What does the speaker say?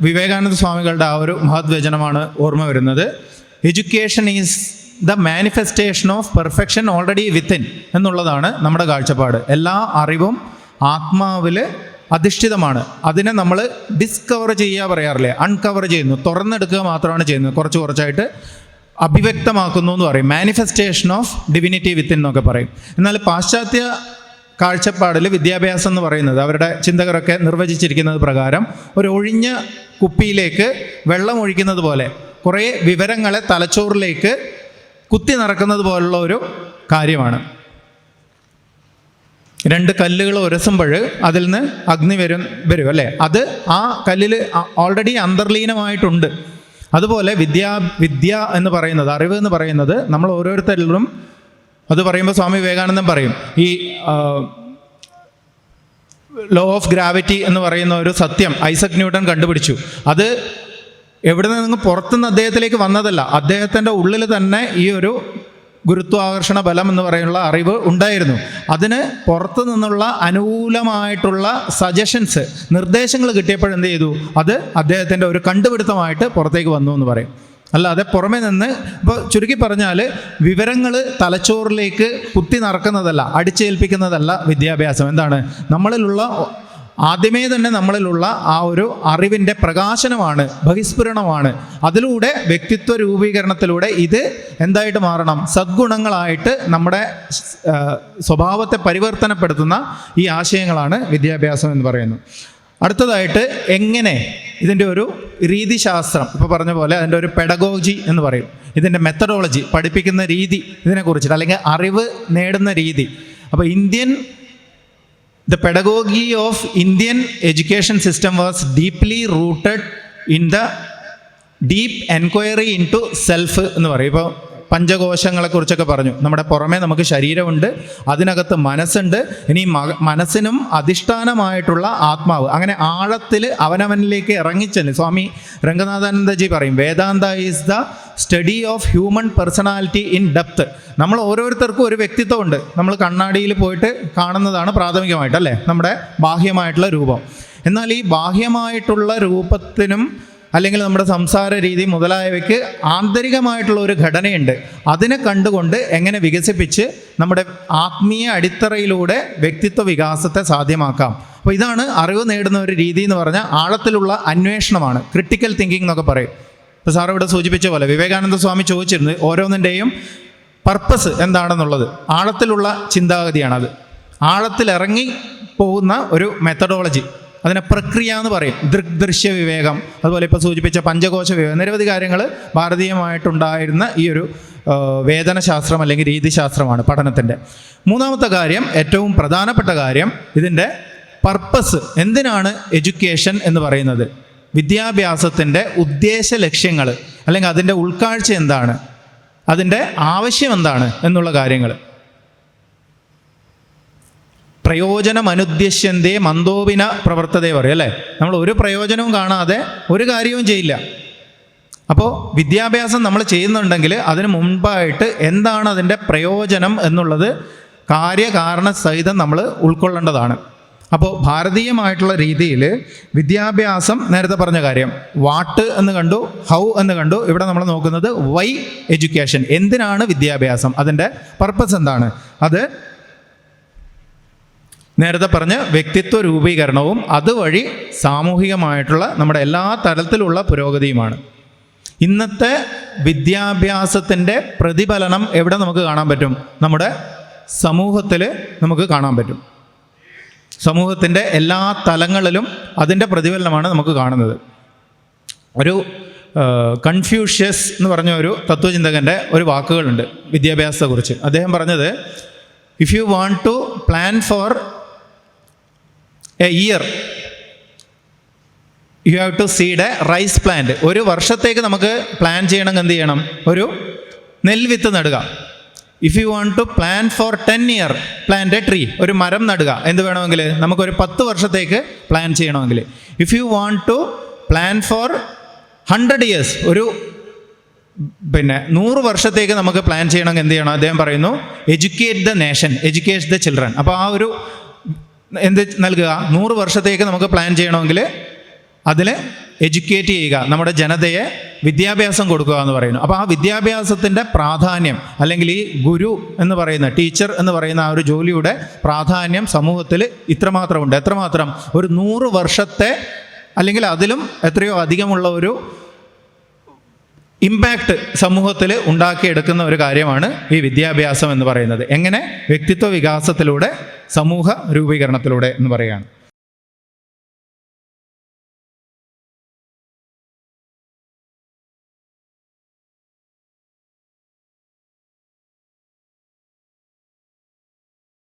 വിവേകാനന്ദ സ്വാമികളുടെ ആ ഒരു മഹത് വചനമാണ് ഓർമ്മ വരുന്നത്. Education is the manifestation of perfection already within എന്നുള്ളതാണ് നമ്മുടെ കാഴ്ചപ്പാട്. എല്ലാ അറിവും ആത്മാവിൽ അധിഷ്ഠിതമാണ്. അതിനെ നമ്മൾ ഡിസ്കവർ ചെയ്യുക പറയാറില്ലേ? അൺകവർ ചെയ്യുന്നു. തുറന്നെടുക്കുക മാത്രമാണ് ചെയ്യുന്നത്. കുറച്ച് കുറച്ചായിട്ട് അഭിവ്യക്തമാക്കുന്നു എന്ന് പറയും. മാനിഫെസ്റ്റേഷൻ ഓഫ് ഡിവിനിറ്റി വിത്തിൻ എന്നൊക്കെ പറയും. എന്നാൽ പാശ്ചാത്യ കാഴ്ചപ്പാടിൽ വിദ്യാഭ്യാസം എന്ന് പറയുന്നത് അവരുടെ ചിന്തകരൊക്കെ നിർവചിച്ചിരിക്കുന്നത് പ്രകാരം ഒരു ഒഴിഞ്ഞ കുപ്പിയിലേക്ക് വെള്ളം ഒഴിക്കുന്നത് പോലെ കുറേ വിവരങ്ങളെ തലച്ചോറിലേക്ക് കുത്തി നിറക്കുന്നത് പോലുള്ള ഒരു കാര്യമാണ്. രണ്ട് കല്ലുകൾ ഉരസുമ്പോൾ അതിൽ നിന്ന് അഗ്നി വരും വരും അല്ലേ? അത് ആ കല്ലിൽ ഓൾറെഡി അന്തർലീനമായിട്ടുണ്ട്. അതുപോലെ വിദ്യാ വിദ്യ എന്ന് പറയുന്നത് അറിവ് എന്ന് പറയുന്നത് നമ്മൾ ഓരോരുത്തരിലും അത് പറയുമ്പോൾ സ്വാമി വിവേകാനന്ദൻ പറയും ഈ ലോ ഓഫ് ഗ്രാവിറ്റി എന്ന് പറയുന്ന ഒരു സത്യം ഐസക് ന്യൂട്ടൺ കണ്ടുപിടിച്ചു. അത് എവിടെ നിന്ന് പുറത്തുനിന്ന് അദ്ദേഹത്തിലേക്ക് വന്നതല്ല അദ്ദേഹത്തിന്റെ ഉള്ളിൽ തന്നെ ഈ ഒരു ഗുരുത്വാകർഷണ ബലം എന്ന് പറയുന്ന അറിവ് ഉണ്ടായിരുന്നു. അതിന് പുറത്തു നിന്നുള്ള അനുകൂലമായിട്ടുള്ള സജഷൻസ് നിർദ്ദേശങ്ങൾ കിട്ടിയപ്പോഴെന്ത് ചെയ്തു? അത് അദ്ദേഹത്തിന്റെ ഒരു കണ്ടുപിടുത്തമായിട്ട് പുറത്തേക്ക് വന്നു എന്ന് പറയും. അല്ലാതെ പുറമെ നിന്ന് ഇപ്പോൾ ചുരുക്കി പറഞ്ഞാൽ വിവരങ്ങൾ തലച്ചോറിലേക്ക് കുത്തി നടക്കുന്നതല്ല അടിച്ചേൽപ്പിക്കുന്നതല്ല വിദ്യാഭ്യാസം. എന്താണ്? നമ്മളിലുള്ള ആദ്യമേ തന്നെ നമ്മളിലുള്ള ആ ഒരു അറിവിന്റെ പ്രകാശനമാണ് ബഹിസ്ഫുരണമാണ്. അതിലൂടെ വ്യക്തിത്വ രൂപീകരണത്തിലൂടെ ഇത് എന്തായിട്ട് മാറണം? സദ്ഗുണങ്ങളായിട്ട് നമ്മുടെ സ്വഭാവത്തെ പരിവർത്തനപ്പെടുത്തുന്ന ഈ ആശയങ്ങളാണ് വിദ്യാഭ്യാസം എന്ന് പറയുന്നത്. അടുത്തതായിട്ട് എങ്ങനെ ഇതിന്റെ ഒരു രീതിശാസ്ത്രം ഇപ്പോൾ പറഞ്ഞ പോലെ അതിന്റെ ഒരു പെഡഗോജി എന്ന് പറയും. ഇതിന്റെ മെത്തഡോളജി പഠിപ്പിക്കുന്ന രീതി ഇതിനെക്കുറിച്ചിട്ട് അല്ലെങ്കിൽ അറിവ് നേടുന്ന രീതി. അപ്പോൾ Indian the pedagogy of Indian education system was deeply rooted in the deep enquiry into self എന്ന് പറയും. ഇപ്പോൾ പഞ്ചകോശങ്ങളെക്കുറിച്ചൊക്കെ പറഞ്ഞു. നമ്മുടെ പുറമേ നമുക്ക് ശരീരമുണ്ട് അതിനകത്ത് മനസ്സുണ്ട് ഇനി മനസ്സിനും അധിഷ്ഠാനമായിട്ടുള്ള ആത്മാവ്. അങ്ങനെ ആഴത്തിൽ അവനവനിലേക്ക് ഇറങ്ങിച്ചെല്ലും. സ്വാമി രംഗനാഥാനന്ദജി പറയും Vedanta is the study of human personality in depth നമ്മൾ ഓരോരുത്തർക്കും ഒരു വ്യക്തിത്വമുണ്ട്. നമ്മൾ കണ്ണാടിയിൽ പോയിട്ട് കാണുന്നതാണ് പ്രാഥമികമായിട്ട് അല്ലേ? നമ്മുടെ ബാഹ്യമായിട്ടുള്ള രൂപം. എന്നാൽ ഈ ബാഹ്യമായിട്ടുള്ള രൂപത്തിനും അല്ലെങ്കിൽ നമ്മുടെ സംസാര രീതി മുതലായവയ്ക്ക് ആന്തരികമായിട്ടുള്ള ഒരു ഘടനയുണ്ട്. അതിനെ കണ്ടുകൊണ്ട് എങ്ങനെ വികസിപ്പിച്ച് നമ്മുടെ ആത്മീയ അടിത്തറയിലൂടെ വ്യക്തിത്വ വികാസത്തെ സാധ്യമാക്കാം. അപ്പോൾ ഇതാണ് അറിവ് നേടുന്ന ഒരു രീതി എന്ന് പറഞ്ഞാൽ ആഴത്തിലുള്ള അന്വേഷണമാണ്. ക്രിട്ടിക്കൽ തിങ്കിങ് എന്നൊക്കെ പറയും. ഇപ്പോൾ സാർ ഇവിടെ സൂചിപ്പിച്ച പോലെ വിവേകാനന്ദ സ്വാമി ചോദിച്ചിരുന്നത് ഓരോന്നിന്റെയും പർപ്പസ് എന്താണെന്നുള്ളത്. ആഴത്തിലുള്ള ചിന്താഗതിയാണത്. ആഴത്തിലിറങ്ങി പോകുന്ന ഒരു മെത്തഡോളജി അതിനെ പ്രക്രിയ എന്ന് പറയും. ദൃഗ്ദൃശ്യ വിവേകം. അതുപോലെ ഇപ്പോൾ സൂചിപ്പിച്ച പഞ്ചകോശ വിവേകം. നിരവധി കാര്യങ്ങൾ ഭാരതീയമായിട്ടുണ്ടായിരുന്ന ഈ ഒരു വേദനശാസ്ത്രം അല്ലെങ്കിൽ രീതിശാസ്ത്രമാണ് പഠനത്തിന്റെ മൂന്നാമത്തെ കാര്യം ഏറ്റവും പ്രധാനപ്പെട്ട കാര്യം ഇതിന്റെ പർപ്പസ് എന്തിനാണ് എഡ്യൂക്കേഷൻ എന്ന് പറയുന്നത്? വിദ്യാഭ്യാസത്തിന്റെ ഉദ്ദേശ ലക്ഷ്യങ്ങൾ അല്ലെങ്കിൽ അതിന്റെ ഉൾക്കാഴ്ച എന്താണ്? അതിന്റെ ആവശ്യം എന്താണ്? എന്നുള്ള കാര്യങ്ങൾ പ്രയോജനം അനുദ്ദേശന്തേ മന്ദോപിന പ്രവർത്തതേ പറയും അല്ലേ? നമ്മൾ ഒരു പ്രയോജനവും കാണാതെ ഒരു കാര്യവും ചെയ്യില്ല. അപ്പോൾ വിദ്യാഭ്യാസം നമ്മൾ ചെയ്യുന്നുണ്ടെങ്കിൽ അതിന് മുൻപായിട്ട് എന്താണ് അതിന്റെ പ്രയോജനം എന്നുള്ളത് കാര്യകാരണ സഹിതം നമ്മൾ ഉൾക്കൊള്ളേണ്ടതാണ്. അപ്പോൾ ഭാരതീയമായിട്ടുള്ള രീതിയിൽ വിദ്യാഭ്യാസം നേരത്തെ പറഞ്ഞ കാര്യം വാട്ട് എന്ന് കണ്ടു ഹൗ എന്ന് കണ്ടു ഇവിടെ നമ്മൾ നോക്കുന്നത് വൈ എഡ്യൂക്കേഷൻ. എന്തിനാണ് വിദ്യാഭ്യാസം? അതിന്റെ പർപ്പസ് എന്താണ്? അത് നേരത്തെ പറഞ്ഞ വ്യക്തിത്വ രൂപീകരണവും അതുവഴി സാമൂഹികമായിട്ടുള്ള നമ്മുടെ എല്ലാ തലത്തിലുള്ള പുരോഗതിയുമാണ്. ഇന്നത്തെ വിദ്യാഭ്യാസത്തിന്റെ പ്രതിഫലനം എവിടെ നമുക്ക് കാണാൻ പറ്റും? നമ്മുടെ സമൂഹത്തിൽ നമുക്ക് കാണാൻ പറ്റും. സമൂഹത്തിന്റെ എല്ലാ തലങ്ങളിലും അതിന്റെ പ്രതിഫലനമാണ് നമുക്ക് കാണുന്നത്. ഒരു കൺഫ്യൂഷ്യസ് എന്ന് പറഞ്ഞ ഒരു തത്വചിന്തകന്റെ ഒരു വാക്കുകളുണ്ട് വിദ്യാഭ്യാസത്തെക്കുറിച്ച്. അദ്ദേഹം പറഞ്ഞത് if you want to plan for a year you have to seed a rice plant ഒരു വർഷത്തേക്ക് നമുക്ക് പ്ലാൻ ചെയ്യണമെങ്കിൽ എന്ത് ചെയ്യണം? ഒരു നെൽവിത്ത് നടുക. If you want to plan for ten year plant a tree ഒരു മരം നടുക. എന്ത് വേണമെങ്കിൽ? നമുക്കൊരു പത്ത് വർഷത്തേക്ക് പ്ലാൻ ചെയ്യണമെങ്കിൽ. If you want to plan for hundred years ഒരു പിന്നെ നൂറ് വർഷത്തേക്ക് നമുക്ക് പ്ലാൻ ചെയ്യണമെങ്കിൽ എന്ത് ചെയ്യണം? അദ്ദേഹം പറയുന്നു educate the nation educate the children അപ്പോൾ ആ ഒരു എന്ത് നൽകുക? നൂറ് വർഷത്തേക്ക് നമുക്ക് പ്ലാൻ ചെയ്യണമെങ്കിൽ അതിൽ എഡ്യൂക്കേറ്റ് ചെയ്യുക. നമ്മുടെ ജനതയെ വിദ്യാഭ്യാസം കൊടുക്കുക എന്ന് പറയുന്നു. അപ്പോൾ ആ വിദ്യാഭ്യാസത്തിന്റെ പ്രാധാന്യം അല്ലെങ്കിൽ ഈ ഗുരു എന്ന് പറയുന്ന ടീച്ചർ എന്ന് പറയുന്ന ആ ഒരു ജോലിയുടെ പ്രാധാന്യം സമൂഹത്തിൽ ഇത്രമാത്രമുണ്ട്. എത്രമാത്രം? ഒരു നൂറ് വർഷത്തെ അല്ലെങ്കിൽ അതിലും എത്രയോ അധികമുള്ള ഒരു ഇമ്പാക്റ്റ് സമൂഹത്തിൽ ഉണ്ടാക്കിയെടുക്കുന്ന ഒരു കാര്യമാണ് ഈ വിദ്യാഭ്യാസം എന്ന് പറയുന്നത്. എങ്ങനെ? വ്യക്തിത്വ വികാസത്തിലൂടെ സമൂഹ രൂപീകരണത്തിലൂടെ എന്ന് പറയുകയാണ്.